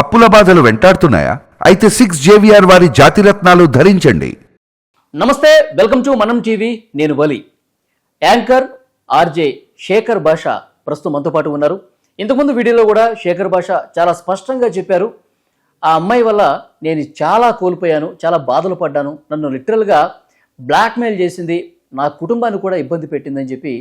అప్పుల బాధలు వెంటాడుతున్నాయా? అయితే సిక్స్ జేవిఆర్ వారి జాతిరత్నాలు ధరించండి. నమస్తే వెల్కమ్ టు మనం టీవీ నేను వలి. యాంకర్ ఆర్జే శేఖర్ భాష ప్రస్తుతం మనతో పాటు ఉన్నారు. ఇంతకుముందు వీడియోలో కూడా శేఖర్ భాష చాలా స్పష్టంగా చెప్పారు. ఆ అమ్మాయి వల్ల నేను చాలా కోల్పోయాను చాలా బాధలు పడ్డాను. నన్ను లిటరల్గా బ్లాక్మెయిల్ చేసింది నా కుటుంబాన్ని కూడా ఇబ్బంది పెట్టిందని చెప్పి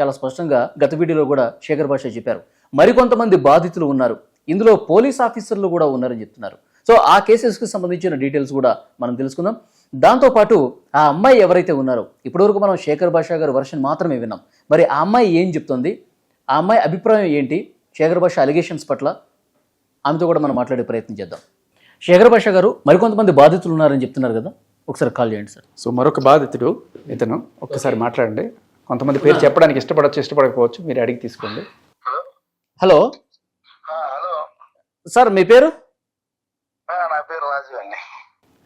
చాలా స్పష్టంగా గత వీడియోలో కూడా శేఖర్ భాష చెప్పారు. మరికొంతమంది బాధితులు ఉన్నారు. ఇందులో పోలీస్ ఆఫీసర్లు కూడా ఉన్నారని చెప్తున్నారు. సో ఆ కేసెస్కి సంబంధించిన డీటెయిల్స్ కూడా మనం తెలుసుకుందాం. దాంతోపాటు ఆ అమ్మాయి ఎవరైతే ఉన్నారో ఇప్పటివరకు మనం శేఖర్ భాషా గారి వర్షన్ మాత్రమే విన్నాం. మరి ఆ అమ్మాయి ఏం చెప్తుంది? ఆ అమ్మాయి అభిప్రాయం ఏంటి? శేఖర్ భాష అలిగేషన్స్ పట్ల ఆమెతో కూడా మనం మాట్లాడే ప్రయత్నం చేద్దాం. శేఖర్ భాష గారు మరికొంతమంది బాధితులు ఉన్నారని చెప్తున్నారు కదా? ఒకసారి కాల్ చేయండి సార్. సో మరొక బాధితుడు ఇతను ఒక్కసారి మాట్లాడండి. కొంతమంది పేరు చెప్పడానికి ఇష్టపడవచ్చు ఇష్టపడకపోవచ్చు మీరు అడిగి తీసుకోండి. హలో. సార్ మీ పేరు? నా పేరు రాజు అండి.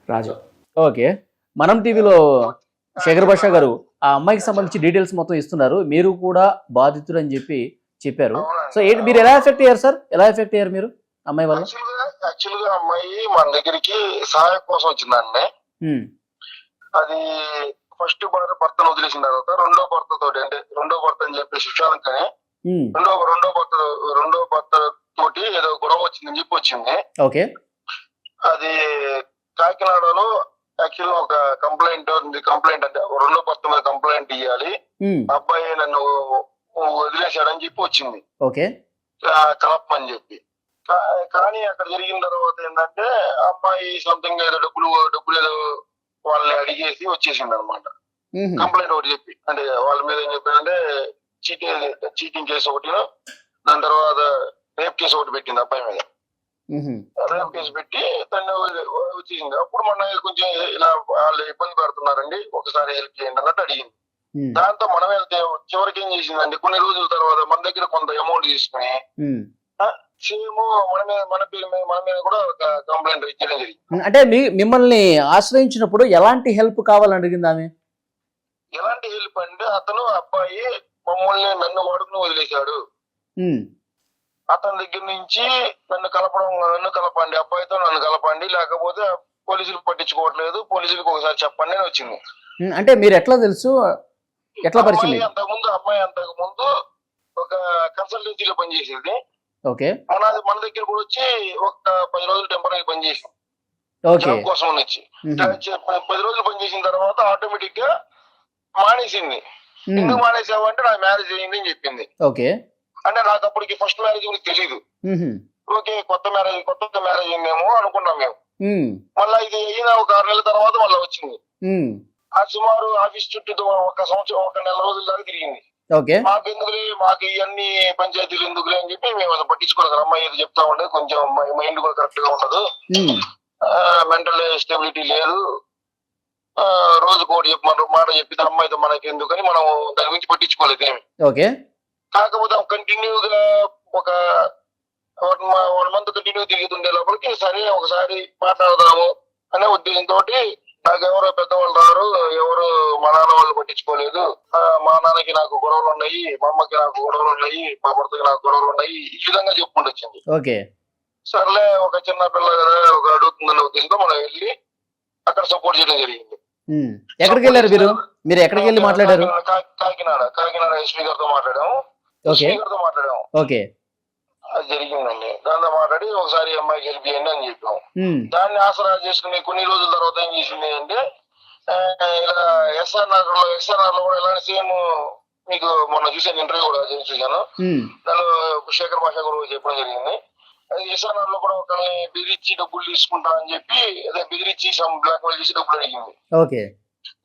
రాజు. ఓకే. మనం టీవీలో శేఖర్ భాష గారు ఆ అమ్మాయికి సంబంధించి డీటెయిల్స్ మొత్తం ఇస్తున్నారు. మీరు కూడా బాధితుడు అని చెప్పి చెప్పారు. సో ఏంటి మీరు ఎలా ఎఫెక్ట్ అయ్యారు సార్? ఎలా ఎఫెక్ట్ అయ్యారు మీరు అమ్మాయి వల్ల? యాక్చువల్గా అమ్మాయి మన దగ్గరికి సహాయం కోసం వచ్చిందండి. అది ఫస్ట్ భార్య భర్తను వదిలేసిన తర్వాత రెండో భర్త తోటి అంటే రెండో భర్త అని చెప్పి ఉమ్, రెండో రెండో భర్త రెండో భర్త తోటి ఏదో గొడవ వచ్చిందని చెప్పి వచ్చింది. ఓకే. అది కాకినాడలో యాక్చువల్ ఒక కంప్లైంట్ కంప్లైంట్ అంటే రెండో భర్త మీద కంప్లైంట్ ఇవ్వాలి అబ్బాయి నన్ను వదిలేశాడని చెప్పి వచ్చింది. ఓకే. కలపమని చెప్పి. కానీ అక్కడ జరిగిన తర్వాత ఏంటంటే అమ్మాయి సొంతంగా ఏదో డబ్బులు డబ్బులు ఏదో వాళ్ళని అడిగేసి వచ్చేసింది అనమాట కంప్లైంట్ ఒకటి చెప్పి. అంటే వాళ్ళ మీద ఏం చెప్పారంటే చీటింగ్ చీటింగ్ కేసు ఒకటి. దాని తర్వాత రేప్ కేసు ఒకటి పెట్టింది అబ్బాయి మీద. రేప్ కేసు పెట్టి దాన్ని వచ్చేసింది. అప్పుడు మన కొంచెం ఇలా వాళ్ళు ఇబ్బంది పెడుతున్నారండి ఒకసారి హెల్ప్ చేయండి అన్నట్టు అడిగింది. దాంతో మనం వెళ్తే చివరికి ఏం చేసిందండి కొన్ని రోజుల తర్వాత మన దగ్గర కొంత అమౌంట్ తీసుకుని. సేమ్ మన మీద మన పేరు మీద మన మీద కూడా ఒక కంప్లైంట్ ఇచ్చడం జరిగింది. అంటే మిమ్మల్ని ఆశ్రయించినప్పుడు ఎలాంటి హెల్ప్ కావాలని అడిగింది ఆమె? ఎలాంటి హెల్ప్ అంటే అతను అబ్బాయి మమ్మల్ని నన్ను వాడుకుని వదిలేశాడు. అతని దగ్గర నుంచి నన్ను కలపడం నన్ను కలపండి అబ్బాయితో నన్ను కలపండి లేకపోతే పోలీసులు పట్టించుకోవట్లేదు. పోలీసులకు ఒకసారి చెప్పండి అని వచ్చింది. అంటే మీరు ఎట్లా తెలుసు? ఎట్లా పరిచయం అమ్మాయి మీకు? అంతకు ముందు అమ్మాయి అంతకు ముందు ఒక కన్సల్టెన్సీలో పనిచేసేది. ఓకే. మన మన దగ్గర కూడా వచ్చి ఒక పది రోజులు టెంపరీ పనిచేసింది. ఓకే. కోసం వచ్చి. పది రోజులు పనిచేసిన తర్వాత ఆటోమేటిక్గా మానేసింది. ఎందుకు మానేసావు అంటే నాకు మ్యారేజ్ అయ్యింది అని చెప్పింది. ఓకే. అంటే నాకు అప్పటికి ఫస్ట్ మ్యారేజ్ గురించి తెలియదు ఓకే కొత్త మ్యారేజ్ కొత్త మ్యారేజ్ అయిందేమో అనుకున్నాం మేము. మళ్ళీ ఇది అయిన ఒక ఆరు నెలల తర్వాత మళ్ళీ వచ్చింది. ఆ సుమారు ఆఫీస్ చుట్టూ ఒక సంవత్సరం ఒక నెల రోజుల దాకా తిరిగింది. మాకు ఎందుకులే మాకు ఇవన్నీ పంచాయతీలు ఎందుకులే అని చెప్పి మేము అసలు పట్టించుకోలేదు. అమ్మాయి ఏది చెప్తా ఉండేది కొంచెం మైండ్ కూడా కరెక్ట్గా ఉండదు. మెంటల్ స్టెబిలిటీ లేదు. ఆ, రోజుకు ఒకటి చెప్పి మన మాట చెప్పిన అమ్మాయితో మనకి ఎందుకని మనం దాని గురించి పట్టించుకోలేదు ఏమి. ఓకే. కాకపోతే కంటిన్యూగా ఒక వన్ మంత్ కంటిన్యూ తిరుగుతుండే లోపలికి సరే ఒకసారి మాట్లాడదాము అనే ఉద్దేశంతో నాకు ఎవరో పెద్దవాళ్ళు రారు ఎవరు మా నాన్న వాళ్ళు పట్టించుకోలేదు. మా నాన్నకి నాకు గొడవలు ఉన్నాయి మా అమ్మకి నాకు గొడవలు ఉన్నాయి మా భర్తకి నాకు గొడవలు ఉన్నాయి ఈ విధంగా చెప్పుకుంటూ వచ్చింది. ఓకే. సర్లే ఒక చిన్న పిల్ల కదా ఒక అడుగుతుందన్న ఉద్దేశంతో మనం వెళ్ళి అక్కడ సపోర్ట్ చేయడం జరిగింది. ఎక్కడికి వెళ్ళారు మీరు? మీరు ఎక్కడికి వెళ్ళి మాట్లాడారు? కాకినాడ కాకినాడ ఎస్పీ గారితో మాట్లాడాము. ఓకే. ఎస్పీ గారితో మాట్లాడాము. ఓకే. అది జరిగిందండి దాంతో మాట్లాడి ఒకసారి అమ్మాయికి హెల్ప్ చేయండి అని చెప్పాం దాన్ని ఆసరా చేసుకుని కొన్ని రోజుల తర్వాత ఏం చేసింది అంటే ఇలా ఎస్ఆర్ నగర్లో ఎస్ఆర్ నగర్లో కూడా ఇలాంటి సేమ్ మీకు మొన్న చూసాను ఇంటర్వ్యూ కూడా చేసి చూశాను. ఉమ్, దానిలో శేఖర్ భాష కూడా చెప్పడం జరిగింది. అది ఎస్ఆర్ నగర్లో కూడా ఒకరిని బెదిరించి డబ్బులు తీసుకుంటా అని చెప్పి అదే బెదిరించి బ్లాక్ మెయిల్ చేసి డబ్బులు అడిగింది. ఓకే.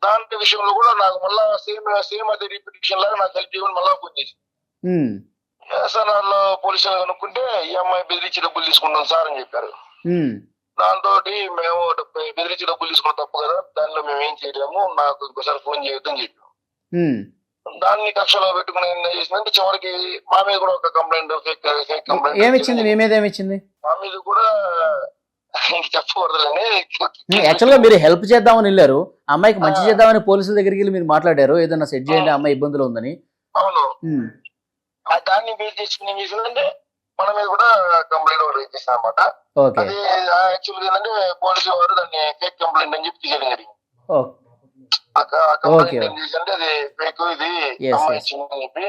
దాని విషయంలో కూడా నాకు మళ్ళా సేమ్ సేమ్ అదే రిపిటేషన్ లాగా నాకు హెల్ప్ చేయమని మళ్ళా ఫోన్ చేసి ఎస్ఆర్ఆర్లో పోలీసులు కనుక్కుంటే ఈ అమ్మాయి బెదిరించి డబ్బులు తీసుకుంటాం సార్ అని చెప్పారు. దాంతో మేము డబ్బు- బెదిరించి డబ్బులు తీసుకున్న తప్పు కదా దానిలో మేము ఏం చేయలేము నాకు ఇంకోసారి ఫోన్ చేయొద్దని చెప్పాం. దాన్ని కక్షలో పెట్టుకుని ఏం చేసిందంటే చివరికి మా మీద కూడా ఒక కంప్లైంట్ ఫేక్ ఫేక్ కంప్లైంట్ ఏమిచ్చింది మీ మీద ఏమిచ్చింది మా మీద కూడా చెప్పకూడదులని యాక్చువల్గా మీరు హెల్ప్ చేద్దామని వెళ్ళారు. అమ్మాయికి మంచి చేద్దామని పోలీసుల దగ్గరికి వెళ్ళి మీరు మాట్లాడారు. ఏదైనా సెట్ చేయండి అమ్మాయి ఇబ్బందులు ఉందని. అవును. దాన్ని బేస్ చేసుకుని ఏం చేసిందంటే మన మీద కూడా కంప్లైంట్ రేజ్ చేశారు అనమాట అది యాక్చువల్ ఏంటంటే పోలీసు వారు దాన్ని ఫేక్ కంప్లైంట్ అని చెప్పి తీసేయడం జరిగింది కంప్లైంట్. ఏం చేసి అంటే అది ఫేక్ ఇది అమ్మాయి. ఇచ్చిందని చెప్పి.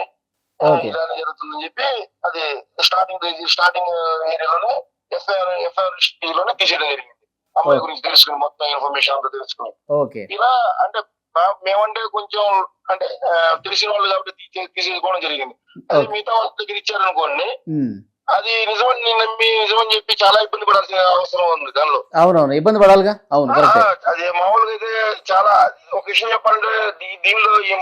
ఇలానే జరుగుతుందని చెప్పి అది స్టార్టింగ్ స్టార్టింగ్ ఏరియాలోనే ఎఫ్ఐఆర్ ఎఫ్ఐఆర్లోనే తీసేయడం జరిగింది అమ్మాయి. గురించి తెలుసుకుని మొత్తం ఇన్ఫర్మేషన్ అంతా తెలుసుకుని ఇలా అంటే మేమంటే కొంచెం అంటే తెలిసిన వాళ్ళు కాబట్టి తీసే- తీసేసుకోవడం జరిగింది. అది. మిగతా వాళ్ళ దగ్గర ఇచ్చారనుకోండి. అది నిజమని నమ్మి నిజమని చెప్పి చాలా ఇబ్బంది పడాల్సిన అవసరం ఉంది దానిలో. అవునవును ఇబ్బంది పడాలిగా? అవును అది మామూలుగా అయితే చాలా ఒక విషయం చెప్పాలంటే దీనిలో ఈ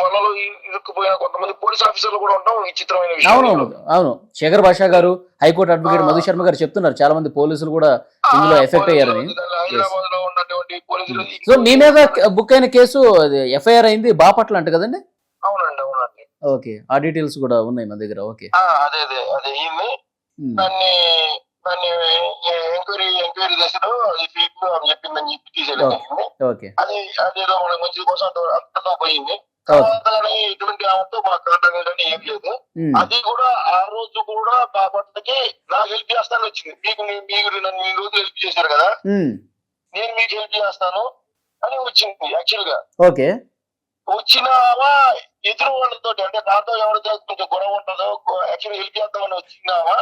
ఇ- ఇరుక్కుపోయిన కొంతమంది పోలీస్ ఆఫీసర్లు కూడా ఉండడం విచిత్రమైన విషయం. అవునవును అవును. శేఖర్ భాషా గారు హైకోర్టు అడ్వకేట్. మధు శర్మ గారు చెప్తున్నారు చాలా మంది పోలీసులు కూడా ఇందులో ఎఫెక్ట్ అయ్యారని. హైదరాబాద్లో ఉన్నటువంటి పోలీసులు సో మీ మీద బుక్ అయిన కేసు ఎఫ్ఐఆర్ అయింది బాపట్ల అంట కదండి? అవునండి అవునండి. ఓకే ఆ డీటెయిల్స్ కూడా ఉన్నాయి మన దగ్గర ఓకే. అదే అదే అదే ఉమ్. దాన్ని దాన్ని ఎంక్వైరీ ఎంక్వైరీ చేసాడు అది ఫేక్ అని చెప్పిందని చెప్పి. జరిగింది ఓకే అది అదేదో మన మంచి కోసం అంత అంతగా పోయింది. ఎటువంటి ఆమెతో మా కాంటాక్ట్ కానీ ఏం లేదు. అది కూడా ఆ రోజు కూడా బాపట్లకి నాకు హెల్ప్ చేస్తాను వచ్చింది. మీకు మీ- మీరు నన్ను ఈ రోజు హెల్ప్ చేశారు కదా. నేను మీకు హెల్ప్ చేస్తాను అని వచ్చింది యాక్చువల్గా. ఓకే. వచ్చినావా? ఎదురు వాళ్ళతో అంటే నాతో ఎవరితో కొంచెం గొడవ ఉంటుందో యాక్చువల్ హెల్ప్ చేద్దామని వచ్చినావా.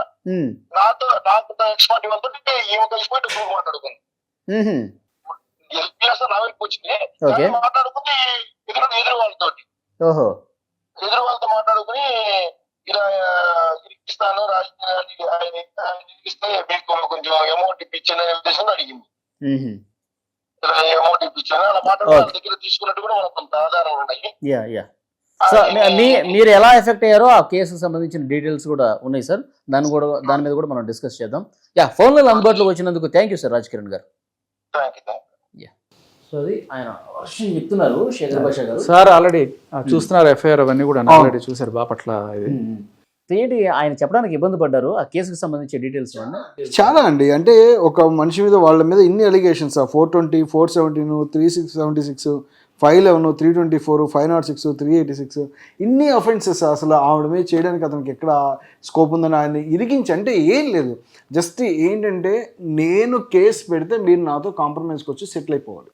నాతో నాకు ఎక్స్పర్ట్ వాళ్ళతో ఈమె కలిసిపోయి డబ్బులు మాట్లాడుకుంది. హెల్ప్ చేస్తా నా వైపు వచ్చింది. మాట్లాడుకుంది ఎదురు ఎదురు వాళ్ళతో ఓహో. ఎదురు వాళ్ళతో మాట్లాడుకుని ఇలా ఇస్తాను రాజకీయ ఆయన ఇస్తే మీకు కొంచెం అమౌంట్ ఇప్పించని ఉద్దేశం అడిగింది. అమౌంట్ ఇప్పించాను. అలా మాట్లాడి వాళ్ళ దగ్గర తీసుకున్నట్టు కూడా మనకు కొంత ఆధారాలు ఉన్నాయి. Yeah yeah. సో మీ- మీరు ఎలా ఎఫెక్ట్ అయ్యారో ఆ కేసుకు సంబంధించిన డీటెయిల్స్ కూడా ఉన్నాయి సార్. దాని కూడా దాని మీద కూడా మనం డిస్కస్ చేద్దాం. యా ఫోన్లో అందుబాటులోకి వచ్చినందుకు thank you sir Raj Kiran గారు సో అది ఆయన వర్షం చెప్తున్నారు శేఖర్ భాష గారు. సార్ ఆల్రెడీ చూస్తున్నారు ఎఫ్ఐఆర్ అవన్నీ కూడా ఆల్రెడీ చూసారు బాపట్ల ఇది. ఏంటి ఆయన చెప్పడానికి ఇబ్బంది పడ్డారు? ఆ కేసుకు సంబంధించిన డీటెయిల్స్ చాలా అండి. అంటే ఒక మనిషి మీద వాళ్ళ మీద ఇన్ని allegations four twenty four seventeen three six seventy six five eleven three twenty four five not six three eighty six ఇన్ని అఫెన్సెస్ అసలు ఆవిడ మీద చేయడానికి అతనికి ఎక్కడ స్కోప్ ఉందని ఆయన ఇరిగించి అంటే ఏం లేదు. జస్ట్ ఏంటంటే నేను కేసు పెడితే మీరు నాతో కాంప్రమైజ్కి వచ్చి సెటిల్ అయిపోవాలి.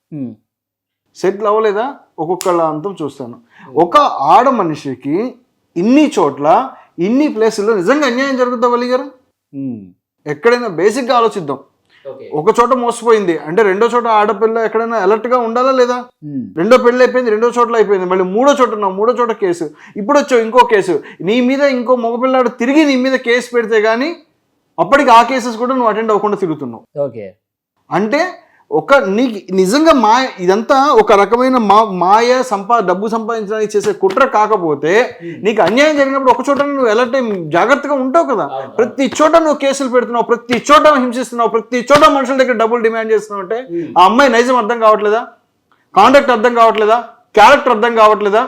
సెటిల్ అవ్వలేదా? ఒక్కొక్కళ్ళ అంతం చూస్తాను. ఒక ఆడ మనిషికి ఇన్ని చోట్ల ఇన్ని ప్లేసుల్లో నిజంగా అన్యాయం జరుగుతుందా వల్లి గారు. ఎక్కడైనా బేసిక్గా ఆలోచిద్దాం. ఓకే. ఒక చోట మోసపోయింది అంటే రెండో చోట ఆడపిల్ల ఎక్కడైనా alert గా ఉండాలా లేదా. రెండో పెళ్ళి అయిపోయింది రెండో చోట్ల అయిపోయింది మళ్ళీ మూడో చోట ఉన్నావు మూడో చోట కేసు ఇప్పుడు వచ్చావు ఇంకో కేసు నీ మీద ఇంకో మగపిల్లాడు తిరిగి నీ మీద కేసు పెడితే కానీ అప్పటికి ఆ కేసెస్ కూడా నువ్వు అటెండ్ అవ్వకుండా తిరుగుతున్నావు. ఓకే. అంటే ఒక నీకు నిజంగా మా ఇదంతా ఒక రకమైన మా మాయ సంపా డబ్బు సంపాదించడానికి చేసే కుట్ర కాకపోతే నీకు అన్యాయం జరిగినప్పుడు ఒక చోట నువ్వు ఎలర్ట్ అయి జాగ్రత్తగా ఉంటావు కదా? ప్రతి చోట నువ్వు కేసులు పెడుతున్నావు ప్రతి చోట హింసిస్తున్నావు ప్రతి చోట మనుషుల దగ్గర డబ్బులు డిమాండ్ చేస్తున్నావు అంటే ఆ అమ్మాయి నైజం అర్థం కావట్లేదా? కాంటాక్ట్ అర్థం కావట్లేదా? క్యారెక్టర్ అర్థం కావట్లేదా?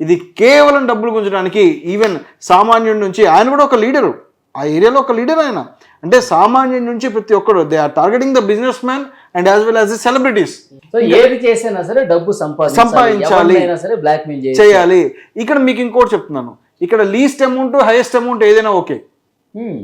ఇది కేవలం డబ్బులు గుంజడానికి ఈవెన్ సామాన్యుడి నుంచి ఆయన కూడా ఒక లీడరు. ఆ ఏరియాలో ఒక లీడర్ ఆయన. అంటే సామాన్యుడి నుంచి ప్రతి ఒక్కరు they are targeting the business man and as well as the celebrities so ఏది చేసినా సరే డబ్బు సంపాదించాలి. సరే చేయాలి. ఇక్కడ మీకు ఇంకోటి చెప్తున్నాను. ఇక్కడ లీస్ట్ అమౌంట్ హైయెస్ట్ అమౌంట్ ఏదైనా ఓకే ఉమ్.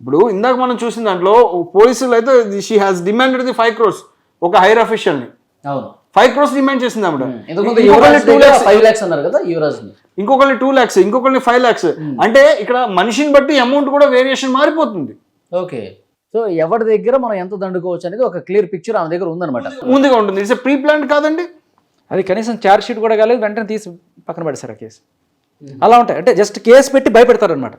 ఇప్పుడు ఇందాక మనం చూసిన దాంట్లో పోలీసులు అయితే she has demanded the five crores ఒక హైర్ అఫీషియల్ని అవును. ఫైవ్ క్రోర్స్ డిమాండ్ చేసింది ఆవిడ. ఇంకొకరిని టూ ల్యాక్స్ ఫైవ్ లాక్స్ అన్నారు కదా యువరాజ్ ఇంకొకరిని టూ ల్యాక్స్ ఇంకొకరిని ఫైవ్ ల్యాక్స్ అంటే ఇక్కడ మనిషిని బట్టి అమౌంట్ కూడా వేరియేషన్ మారిపోతుంది. ఓకే. సో ఎవరి దగ్గర మనం ఎంత దండుకోవచ్చు అనేది ఒక క్లియర్ పిక్చర్ ఆమె దగ్గర ఉందన్నమాట. ముందుగా ఉంటుంది. ఇట్స్ ప్రీ ప్లాన్ కాదండి? అది కనీసం ఛార్జ్ షీట్ కూడా కాలేదు వెంటనే తీసి పక్కన పడేశారు ఆ కేసు అలా ఉంటాయి. అంటే జస్ట్ కేసు పెట్టి భయపెడతారనమాట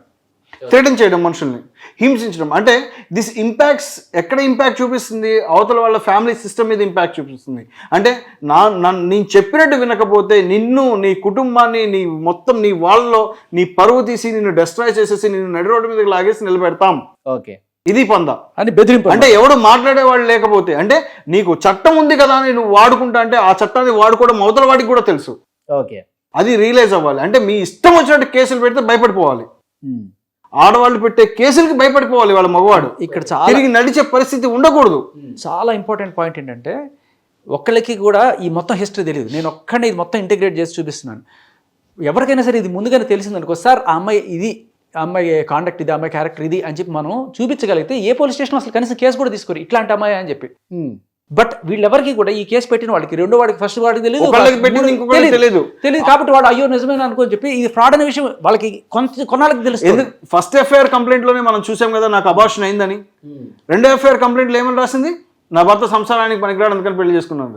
థ్రెటన్ చేయడం మనుషుల్ని హింసించడం. అంటే దిస్ ఇంపాక్ట్స్ ఎక్కడ ఇంపాక్ట్ చూపిస్తుంది? అవతల వాళ్ళ ఫ్యామిలీ సిస్టమ్ మీద ఇంపాక్ట్ చూపిస్తుంది. అంటే నా నన్ను నేను చెప్పినట్టు వినకపోతే నిన్ను నీ కుటుంబాన్ని నీ మొత్తం నీ వాళ్ళలో నీ పరువు తీసి నిన్ను డెస్ట్రాయ్ చేసేసి నిన్ను నడి రోడ్డు మీదకి లాగేసి నిలబెడతాం. ఓకే. ఇది పంద. అని బెదిరింపు. అంటే ఎవడు మాట్లాడేవాడు లేకపోతే అంటే నీకు చట్టం ఉంది కదా అని నువ్వు వాడుకుంటా అంటే ఆ చట్టాన్ని వాడుకోవడం అవతల వాడికి కూడా తెలుసు. ఓకే. అది రియలైజ్ అవ్వాలి. అంటే మీ ఇష్టం వచ్చినట్టు కేసులు పెడితే భయపడిపోవాలి. ఉమ్. ఆడవాళ్ళు పెట్టే కేసులకి భయపడిపోవాలి వాళ్ళ మగవాడు. ఇక్కడ చాలా తిరిగి నడిచే పరిస్థితి ఉండకూడదు. చాలా ఇంపార్టెంట్ పాయింట్ ఏంటంటే ఒక్కళ్ళకి కూడా ఈ మొత్తం హిస్టరీ తెలియదు. నేను ఒక్కడే ఇది మొత్తం ఇంటిగ్రేట్ చేసి చూపిస్తున్నాను. ఎవరికైనా సరే ఇది ముందుగానే తెలిసిందనుకో సార్ ఆ అమ్మాయి ఇది ఆ అమ్మాయి కాండక్ట్ ఇది అమ్మాయి క్యారెక్టర్ ఇది అని చెప్పి మనం చూపించగలిగితే ఏ పోలీస్ స్టేషన్ అసలు కనీసం కేసు కూడా తీసుకోరు. ఇట్లాంటి అమ్మాయి అని చెప్పి. బట్ వీళ్ళెవరికి కూడా ఈ కేసు పెట్టిన వాళ్ళకి రెండో వాడికి ఫస్ట్ వాడికి తెలియదు తెలియదు. తెలియదు కాబట్టి వాడు అయ్యో నిజమేనా అనుకోని చెప్పి ఇది ఫ్రాడ్ అనే విషయం వాళ్ళకి కొంత కొన్నాళ్ళకి తెలుస్తుంది. ఎందుకు? ఫస్ట్ ఎఫ్ఐఆర్ కంప్లైంట్లోనే మనం చూసాం కదా నాకు అబార్షన్ అయిందని. రెండో ఎఫ్ఐఆర్ కంప్లైంట్లో ఏమని రాసింది? నా భర్త సంసారానికి పనికిరాడు అందుకని పెళ్ళి చేసుకున్నాను.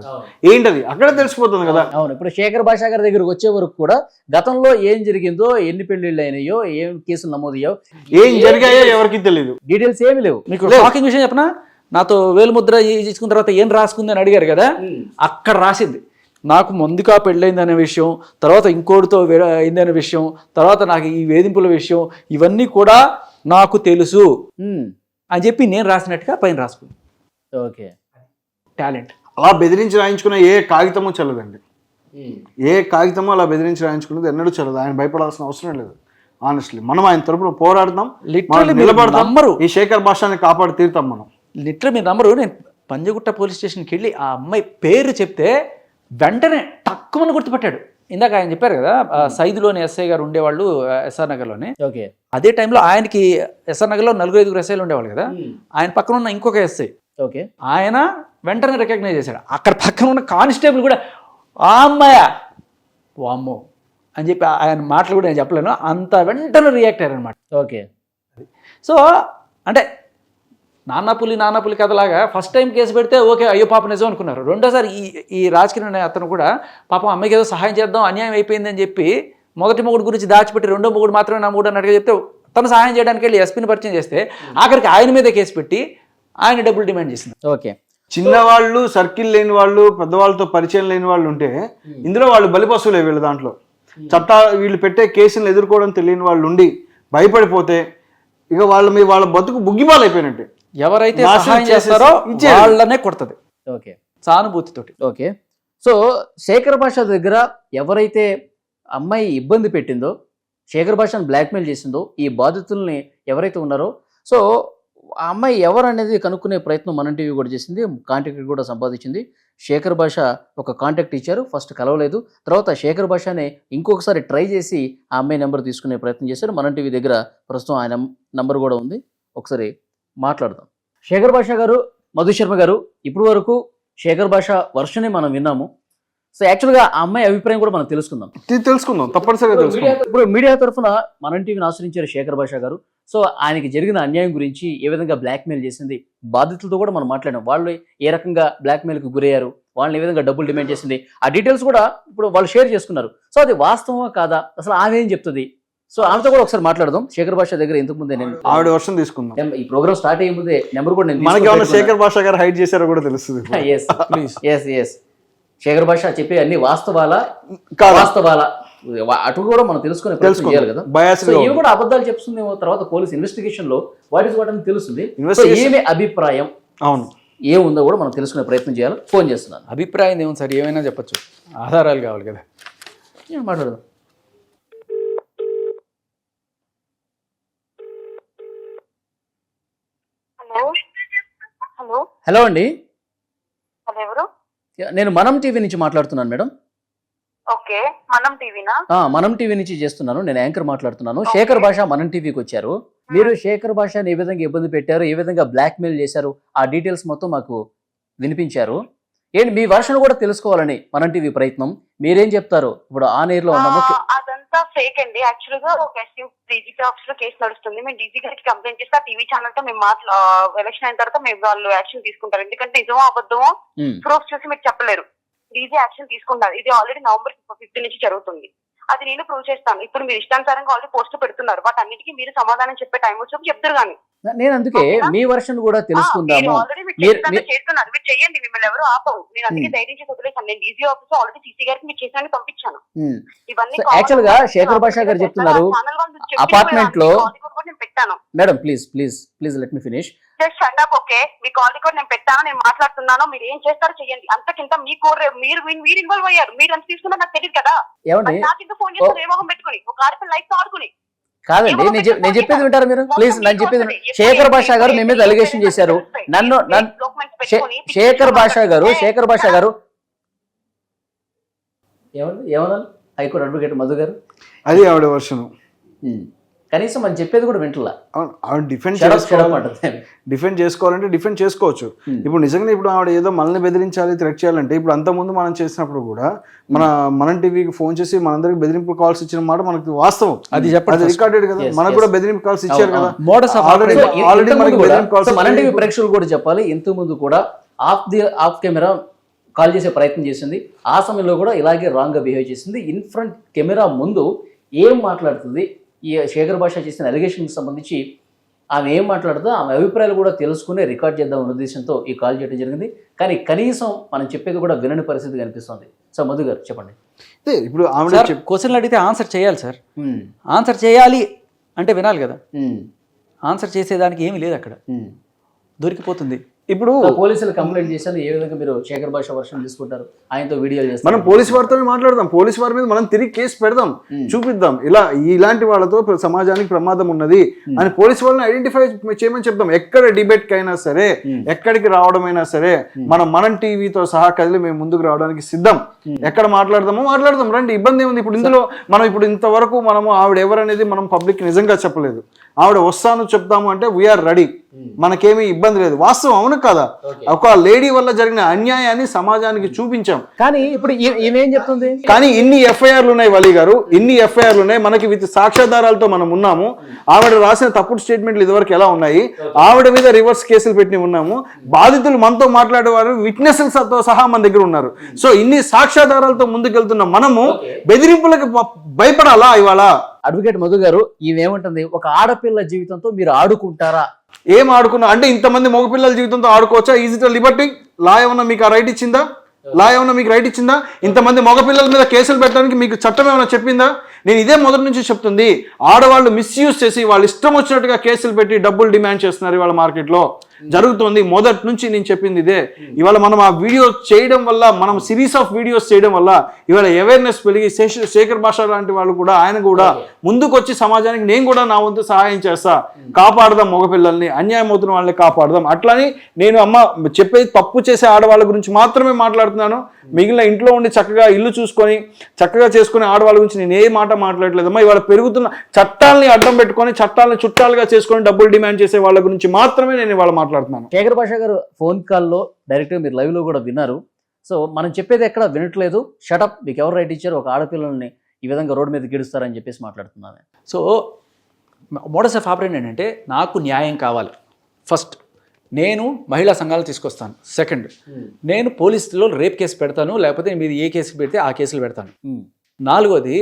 ఏంటది? అక్కడే తెలిసిపోతుంది కదా. అవును ఇప్పుడు శేఖర్ భాషా గారి దగ్గరకు వచ్చే వరకు కూడా గతంలో ఏం జరిగిందో ఎన్ని పెళ్ళిళ్ళు అయినాయో ఏం కేసులు నమోదయ్యో ఏం జరిగాయో ఎవరికి తెలియదు డీటెయిల్స్ ఏమీ లేవు. మీకు షాకింగ్ విషయం చెప్పనా? నాతో వేలుముద్ర తీసుకున్న తర్వాత ఏం రాసుకుంది అని అడిగారు కదా అక్కడ రాసింది. నాకు ముందుగా పెళ్ళైంది అనే విషయం తర్వాత ఇంకోటితో వే- అయింది అనే విషయం తర్వాత నాకు ఈ వేధింపుల విషయం ఇవన్నీ కూడా నాకు తెలుసు. అని చెప్పి నేను రాసినట్టుగా పైన రాసుకుంది. ఓకే. టాలెంట్. అలా బెదిరించి రాయించుకున్న ఏ కాగితము చెల్లదండి. ఏ కాగితము అలా బెదిరించి రాయించుకున్నది ఎన్నడూ చెల్లదు. ఆయన భయపడాల్సిన అవసరం లేదు ఆనెస్ట్లీ మనం ఆయన తరపున నిలబడతాం నమ్మరు. ఈ శేఖర్ భాషాన్ని కాపాడి తీరుతాం మనం. లిటరల్ మీ నంబరు నేను పంజగుట్ట పోలీస్ స్టేషన్కి వెళ్ళి ఆ అమ్మాయి పేరు చెప్తే వెంటనే తక్కువని గుర్తుపట్టాడు. ఇందాక ఆయన చెప్పారు కదా సైదులోని ఎస్ఐ గారు ఉండేవాళ్ళు ఎస్ఆర్ నగర్లోనే. ఓకే. అదే టైంలో ఆయనకి ఎస్ఆర్ నగర్లో నలుగురు ఐదుగురు ఎస్ఐలు ఉండేవాళ్ళు కదా ఆయన పక్కన ఉన్న ఇంకొక ఎస్ఐ. ఓకే. ఆయన వెంటనే రికగ్నైజ్ చేశాడు. అక్కడ పక్కన ఉన్న కానిస్టేబుల్ కూడా ఆ అమ్మాయ? వామ్మో. అని చెప్పి ఆయన మాటలు కూడా నేను చెప్పలేను. అంత వెంటనే రియాక్ట్ అయ్యారు అనమాట ఓకే సో అంటే నాన్నపులి నాన్నపులి కథలాగా ఫస్ట్ టైం కేసు పెడితే ఓకే అయ్యో పాప నిజం అనుకున్నారు. రెండోసారి ఈ ఈ రాజకీయ అనే అతను కూడా పాపం అమ్మాయికి ఏదో సహాయం చేద్దాం అన్యాయం అయిపోయిందని చెప్పి మొదటి మొగుడు గురించి దాచిపెట్టి రెండో మొగుడు మాత్రమే నా మూడు అన్నట్టుగా చెప్తే తను సహాయం చేయడానికి వెళ్ళి ఎస్పీని పరిచయం చేస్తే ఆఖరికి ఆయన మీదే కేసు పెట్టి ఆయన డబ్బులు డిమాండ్ చేసింది. ఓకే. చిన్నవాళ్ళు సర్కిల్ లేని వాళ్ళు పెద్దవాళ్ళతో పరిచయం లేని వాళ్ళు ఉంటే ఇందులో వాళ్ళు బలిపశువులే వీళ్ళ దాంట్లో. చట్టా వీళ్ళు పెట్టే కేసులను ఎదుర్కోవడం తెలియని వాళ్ళు ఉండి భయపడిపోతే ఇక వాళ్ళ మీ వాళ్ళ బతుకు బుగ్గిబాలు అయిపోయినట్టే ఎవరైతే సహాయం చేస్తారో. వాళ్ళనే కొడుతుంది. ఓకే. సానుభూతితోటి. ఓకే. సో శేఖర్ భాష దగ్గర ఎవరైతే అమ్మాయి ఇబ్బంది పెట్టిందో శేఖర్ భాషను బ్లాక్మెయిల్ చేసిందో ఈ బాధితుల్ని ఎవరైతే ఉన్నారో సో ఆ అమ్మాయి ఎవరు అనేది కనుక్కునే ప్రయత్నం మనం టీవీ కూడా చేసింది కాంటాక్ట్ కూడా సంపాదించింది. శేఖర్ భాష ఒక కాంటాక్ట్ ఇచ్చారు ఫస్ట్ కలవలేదు. తర్వాత శేఖర్ భాషనే ఇంకొకసారి ట్రై చేసి ఆ అమ్మాయి నెంబర్ తీసుకునే ప్రయత్నం చేశారు. మనం టీవీ దగ్గర ప్రస్తుతం ఆయన నంబర్ కూడా ఉంది. ఒకసారి మాట్లాడదాం. శేఖర్ భాష గారు మధు శర్మ గారు ఇప్పటి వరకు శేఖర్ భాష వర్షనే మనం విన్నాము. సో యాక్చువల్గా ఆ అమ్మాయి అభిప్రాయం కూడా మనం తెలుసుకుందాం. తెలుసుకుందాం. తప్పనిసరిగా తెలుసుకుందాం. ఇప్పుడు మీడియా తరఫున మనం టీవీని ఆశ్రయించారు శేఖర్ భాష గారు. సో ఆయనకి జరిగిన అన్యాయం గురించి ఏ విధంగా బ్లాక్మెయిల్ చేసింది బాధితులతో కూడా మనం మాట్లాడాం వాళ్ళు ఏ రకంగా బ్లాక్మెయిల్కి గురయ్యారు వాళ్ళని ఏ విధంగా డబ్బులు డిమాండ్ చేసింది ఆ డీటెయిల్స్ కూడా ఇప్పుడు వాళ్ళు షేర్ చేసుకున్నారు. సో అది వాస్తవమా కాదా? అసలు ఆమె ఏం చెప్తుంది? సో ఆమెతో కూడా ఒకసారి మాట్లాడదాం. శేఖర్ భాష దగ్గర ఇంతకు ముందే నేను ఆవిడ వర్షం తీసుకుందాం. ఈ ప్రోగ్రామ్ స్టార్ట్ అయ్యే ముందే నెంబర్ కూడా నేను మనకి ఏమైనా శేఖర్ భాష గారు హైడ్ చేశారో కూడా తెలుస్తుంది yes please yes yes Shekhar Basha చెప్పే అన్ని వాస్తవాలా? వాస్తవాలా అటు కూడా మనం తెలుసుకునే ప్రయత్నం చేయాలి కదా. ఇవి కూడా అబద్ధాలు చెప్తుందేమో తర్వాత పోలీస్ ఇన్వెస్టిగేషన్లో వాట్ ఇస్ వాట్ అని తెలుస్తుంది. ఏమి అభిప్రాయం అవును. ఏముందో కూడా మనం తెలుసుకునే ప్రయత్నం చేయాలి. ఫోన్ చేస్తున్నాను. అభిప్రాయం ఏముంది సార్? ఏమైనా చెప్పొచ్చు. ఆధారాలు కావాలి కదా. ఏం మాట్లాడదాం హలో హలో అండి. ఎవరు? నేను మనం టీవీ నుంచి మాట్లాడుతున్నాను మేడం. ఓకే మనం టీవీనా? మనం టీవీ నుంచి చేస్తున్నాను. నేను యాంకర్ మాట్లాడుతున్నాను. శేఖర్ భాష మనం టీవీకి వచ్చారు. మీరు శేఖర్ భాషని ఏ విధంగా ఇబ్బంది పెట్టారు ఏ విధంగా బ్లాక్మెయిల్ చేశారు ఆ డీటెయిల్స్ మొత్తం మాకు వినిపించారు. ఏంటి మీ వర్షన్ కూడా తెలుసుకోవాలని మనం టీవీ ప్రయత్నం. మీరేం చెప్తారు? ఇప్పుడు ఆ లో ఉన్నాము ఆ, అదంతా ఫేక్ అండి. యాక్చువల్గా ఒక డీజీపీ ఆఫీస్లో కేసు నడుస్తుంది. మేము డీజీ గారికి కంప్లైంట్ చేస్తే ఆ టీవీ ఛానల్తో మేము మాట్లా ఎలక్షన్ అయిన తర్వాత మేము వాళ్ళు యాక్షన్ తీసుకుంటారు. ఎందుకంటే నిజమో అబద్ధమో ప్రూఫ్ చూసి మీరు చెప్పలేరు. డీజీ యాక్షన్ తీసుకుంటారు. ఇది ఆల్రెడీ నవంబర్ ఫిఫ్టీన్ నుంచి జరుగుతుంది. అది నేను ప్రూవ్ చేస్తాను. ఇప్పుడు మీరు ఇష్టానుసారంగా ఆల్రెడీ పోస్ట్ పెడుతున్నారు. వాటి అన్నిటికీ మీరు సమాధానం చెప్పే టైం వచ్చినప్పుడు చెప్తారు కానీ. నేను అందుకే మీ వర్షన్ కూడా తెలుసుకుందాము. చేస్తున్నారు, మీరు- చెయ్యండి మిమ్మల్ని ఎవరు ఆపవు నేను అందుకే Hmm. ధైర్యం చేసి వదిలేసాను నేను డీజీ ఆఫీస్ ఆల్రెడీ సీసీ గారికి మీరు చేసిన పంపించాను. ఉమ్, ఇవన్నీ actual గా శేఖర్ భాషా గారు చెప్తున్నారు, apartment లో- నేను పెట్టాను. Madam please please please let me finish just shut up okay me call record నేను పెట్టాను నేను మాట్లాడుతున్నాను మీరు ఏం చేస్తారో చెయ్యండి. అంతకింత మీకు మీరు మీరు ఇన్వాల్వ్ అయ్యారు. మీరు ఎంత తీసుకున్నారో నాకు తెలియదు కదా. ఏమండి? మరి నాకు ఇంత ఫోన్ చేస్తారు ఏ మొహం పెట్టుకుని? ఒక ఆడపిల్ల లైఫ్ ఆడుకుని. కాదండి నేను చెప్- నేను చెప్పేది వింటారా మీరు? ప్లీజ్ నేను చెప్పేది. శేఖర్ భాషా గారు మీ మీద అలిగేషన్ చేశారు. నన్ను శేఖర్ భాషా గారు శేఖర్ భాషా గారు. ఏమన్నా ఏమన్నా హైకోర్టు అడ్వకేట్ మధు గారు. అది ఆవిడ వర్షను. కనీసం మనం చెప్పేది కూడా వింటలా. ఆవిడ డిఫెండ్. డిఫెండ్ చేసుకోవాలంటే డిఫెండ్ చేసుకోవచ్చు. ఇప్పుడు నిజంగా ఇప్పుడు ఆవిడ ఏదో మనల్ని బెదిరించాలి థ్రెట్ చేయాలంటే ఇప్పుడు అంత ముందు మనం చేసినప్పుడు కూడా మన మనం టీవీకి ఫోన్ చేసి మనందరికి బెదిరింపు కాల్స్ ఇచ్చిన మాట మనకి వాస్తవం. అది చెప్పండి అది first. రికార్డెడ్ కదా మనకు. కూడా బెదిరింపు కాల్స్ ఇచ్చారు కదా. ఆల్రెడీ మనకి బెదిరింపు కాల్స్ మన టీవీ ప్రేక్షకులు కూడా చెప్పాలి ఇంతకు ముందు కూడా off the off camera call చేసే ప్రయత్నం చేసింది. ఆ సమయంలో కూడా ఇలాగే రాంగ్గా బిహేవ్ చేసింది. ఇన్ ఫ్రంట్ కెమెరా ముందు ఏం మాట్లాడుతుంది? ఈ శేఖర్ భాష చేసిన అలిగేషన్ సంబంధించి ఆమె ఏం మాట్లాడుతుందో ఆమె అభిప్రాయాలు కూడా తెలుసుకుని రికార్డ్ చేద్దాం అనే ఉద్దేశంతో ఈ కాల్ చేయడం జరిగింది. కానీ కనీసం మనం చెప్పేది కూడా వినని పరిస్థితి కనిపిస్తుంది. సో మధు గారు చెప్పండి. అదే, ఇప్పుడు ఆవిడ సార్ క్వశ్చన్లు అడిగితే ఆన్సర్ చేయాలి సార్. ఆన్సర్ చేయాలి అంటే వినాలి కదా. ఆన్సర్ చేసేదానికి ఏమీ లేదు అక్కడ. దొరికిపోతుంది. ఇప్పుడు పోలీసులు కంప్లైంట్ చేశాను ఏ విధంగా మీరు శేఖర్ భాష వర్షం తీసుకుంటారు? ఆయనతో వీడియోలు చేస్తారు. మనం పోలీస్ వారితో మాట్లాడదాం. పోలీస్ వారి మీద మనం తిరిగి కేసు పెడదాం. చూపిద్దాం. ఇలా ఇలాంటి వాళ్ళతో సమాజానికి ప్రమాదం ఉన్నది అని పోలీస్ వాళ్ళని ఐడెంటిఫై చేయమని చెప్దాం. ఎక్కడ డిబేట్కి అయినా సరే ఎక్కడికి రావడమైనా సరే మనం మనం టీవీతో సహా కదిలి మేము ముందుకు రావడానికి సిద్ధం. ఎక్కడ మాట్లాడదామో మాట్లాడదాం. రండి ఇబ్బంది ఏముంది? ఇప్పుడు ఇందులో మనం ఇప్పుడు ఇంతవరకు మనము ఆవిడ ఎవరనేది మనం పబ్లిక్ నిజంగా చెప్పలేదు. ఆవిడ వస్తాను చెప్తాము అంటే వీఆర్ రెడీ మనకేమీ ఇబ్బంది లేదు. వాస్తవం అవును కదా? ఒక లేడీ వల్ల జరిగిన అన్యాయాన్ని సమాజానికి చూపించాం. కానీ ఇప్పుడు ఏం చెప్తుంది? కానీ ఇన్ని ఎఫ్ఐఆర్లు ఉన్నాయి వలి గారు ఇన్ని ఎఫ్ఐఆర్లు ఉన్నాయి. మనకి విత్ సాక్ష్యాధారాలతో మనం ఉన్నాము. ఆవిడ రాసిన తప్పుడు స్టేట్మెంట్లు ఇదివరకు ఎలా ఉన్నాయి? ఆవిడ మీద రివర్స్ కేసులు పెట్టి ఉన్నాము. బాధితులు మనతో మాట్లాడేవారు విట్నెస్లతో సహా మన దగ్గర ఉన్నారు. సో ఇన్ని సాక్ష్యాధారాలతో ముందుకెళ్తున్న మనము బెదిరింపులకు భయపడాలా ఇవాళ? అడ్వకేట్ మధు గారు ఇవేమంటుంది ఒక ఆడపిల్ల జీవితంతో మీరు ఆడుకుంటారా? ఏం ఆడుకున్నా? అంటే ఇంతమంది మగపిల్లల జీవితంతో ఆడుకోవచ్చా? ఈజ్ ఇట్ లిబర్టీ లా ఏమన్నా మీకు ఆ రైట్ ఇచ్చిందా? లా ఏమన్నా మీకు రైట్ ఇచ్చిందా? ఇంతమంది మగపిల్లల మీద కేసులు పెట్టడానికి మీకు చట్టం ఏమైనా చెప్పిందా? నేను ఇదే మొదటి నుంచి చెప్తుంది. ఆడవాళ్ళు మిస్యూజ్ చేసి వాళ్ళు ఇష్టం వచ్చినట్టుగా కేసులు పెట్టి డబ్బులు డిమాండ్ చేస్తున్నారు ఇవాళ మార్కెట్లో జరుగుతోంది. మొదటి నుంచి నేను చెప్పింది ఇదే. ఇవాళ మనం ఆ వీడియో చేయడం వల్ల మనం సిరీస్ ఆఫ్ వీడియోస్ చేయడం వల్ల ఇవాళ అవేర్నెస్ పెరిగి శేఖర్ భాష లాంటి వాళ్ళు కూడా ఆయన కూడా ముందుకు వచ్చి సమాజానికి నేను కూడా నా వంతు సహాయం చేస్తా. కాపాడదాం మగపిల్లల్ని అన్యాయం అవుతున్న వాళ్ళని కాపాడదాం. అట్లని నేను అమ్మ చెప్పేది తప్పు చేసే ఆడవాళ్ళ గురించి మాత్రమే మాట్లాడుతున్నాను. మిగిలిన ఇంట్లో ఉండి చక్కగా ఇల్లు చూసుకొని చక్కగా చేసుకునే ఆడవాళ్ళ గురించి నేను ఏ మాట మాట్లాడలేదమ్మా ఇవాళ పెరుగుతున్న చట్టాలని అడ్డం పెట్టుకొని చట్టాలని చుట్టాలుగా చేసుకొని డబ్బులు డిమాండ్ చేసే వాళ్ళ గురించి మాత్రమే నేను ఇవాళ మాట్లాడుతున్నాను శేఖర్ భాష గారు ఫోన్ కాల్లో డైరెక్ట్గా మీరు లైవ్లో కూడా విన్నారు. సో మనం చెప్పేది ఎక్కడ వినట్లేదు. షటప్ మీకు ఎవరు రైట్ ఇచ్చారు ఒక ఆడపిల్లల్ని ఈ విధంగా రోడ్డు మీద గెడుస్తారని చెప్పేసి మాట్లాడుతున్నాను. సో మోడస్ ఆఫ్ ఆపరేట్ ఏంటంటే నాకు న్యాయం కావాలి. ఫస్ట్ నేను మహిళా సంఘాలు తీసుకొస్తాను. సెకండ్ నేను పోలీసులో రేప్ కేసు పెడతాను లేకపోతే మీరు ఏ కేసు పెడితే ఆ కేసులు పెడతాను. నాలుగోది